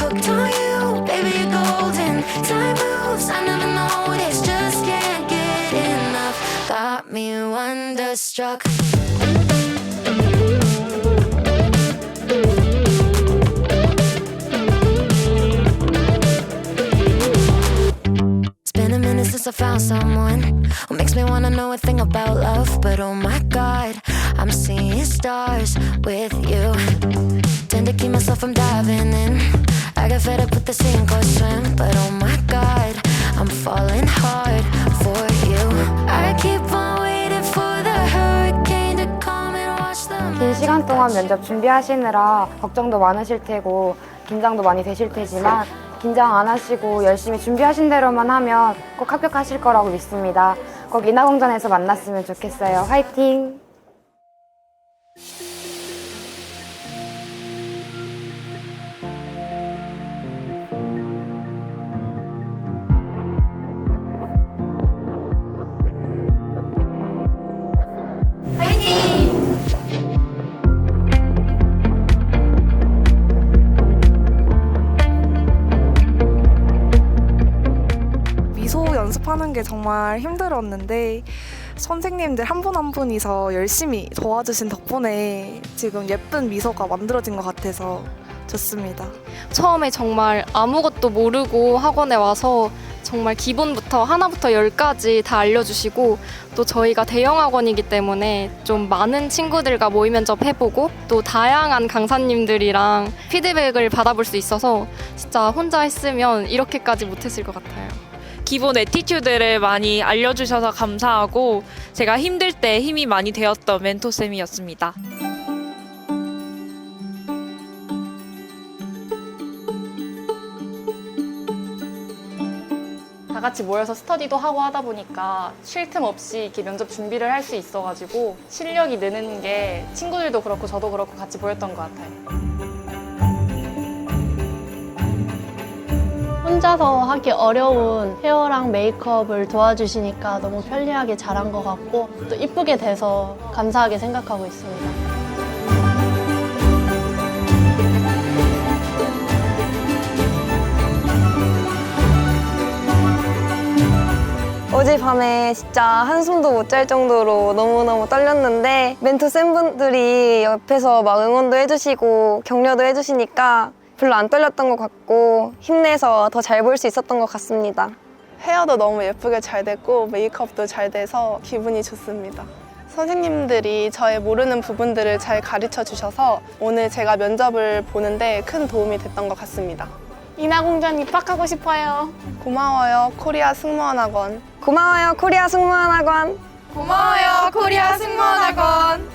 hooked on you, baby, you're golden. Time moves, I never noticed, just can't get enough. Got me wonderstruck. It's been a minute since I found someone who makes me wanna know a thing about love. But oh my god, I'm seeing stars with you. Tend to keep myself from diving in. I get fed up with the sink or swim. But oh my god, I'm falling hard for you. I keep on waiting for the hurricane to come and wash them. 긴 시간 동안 면접 준비하시느라 걱정도 많으실 테고 긴장도 많이 되실 테지만 긴장 안 하시고 열심히 준비하신 대로만 하면 꼭 합격하실 거라고 믿습니다. 꼭 인하공전에서 만났으면 좋겠어요. 화이팅! 미소 연습하는 게 정말 힘들었는데 선생님들 한 분 한 분이서 열심히 도와주신 덕분에 지금 예쁜 미소가 만들어진 것 같아서 좋습니다. 처음에 정말 아무것도 모르고 학원에 와서 정말 기본부터 하나부터 열까지 다 알려주시고 또 저희가 대형 학원이기 때문에 좀 많은 친구들과 모의 면접 해보고 또 다양한 강사님들이랑 피드백을 받아볼 수 있어서 진짜 혼자 했으면 이렇게까지 못했을 것 같아요. 기본 에티튜드를 많이 알려주셔서 감사하고 제가 힘들 때 힘이 많이 되었던 멘토쌤이었습니다. 다 같이 모여서 스터디도 하고 하다 보니까 쉴 틈 없이 이렇게 면접 준비를 할 수 있어가지고 실력이 느는 게 친구들도 그렇고 저도 그렇고 같이 보였던 것 같아요. 혼자서 하기 어려운 헤어랑 메이크업을 도와주시니까 너무 편리하게 잘한 것 같고 또 이쁘게 돼서 감사하게 생각하고 있습니다. 어젯밤에 진짜 한숨도 못 잘 정도로 너무너무 떨렸는데 멘토 쌤분들이 옆에서 막 응원도 해주시고 격려도 해주시니까 별로 안 떨렸던 것 같고 힘내서 더 잘 볼 수 있었던 것 같습니다. 헤어도 너무 예쁘게 잘 됐고 메이크업도 잘 돼서 기분이 좋습니다. 선생님들이 저의 모르는 부분들을 잘 가르쳐 주셔서 오늘 제가 면접을 보는데 큰 도움이 됐던 것 같습니다. 인하공전 입학하고 싶어요. 고마워요, 코리아 승무원학원. 고마워요, 코리아 승무원학원. 고마워요, 코리아 승무원학원.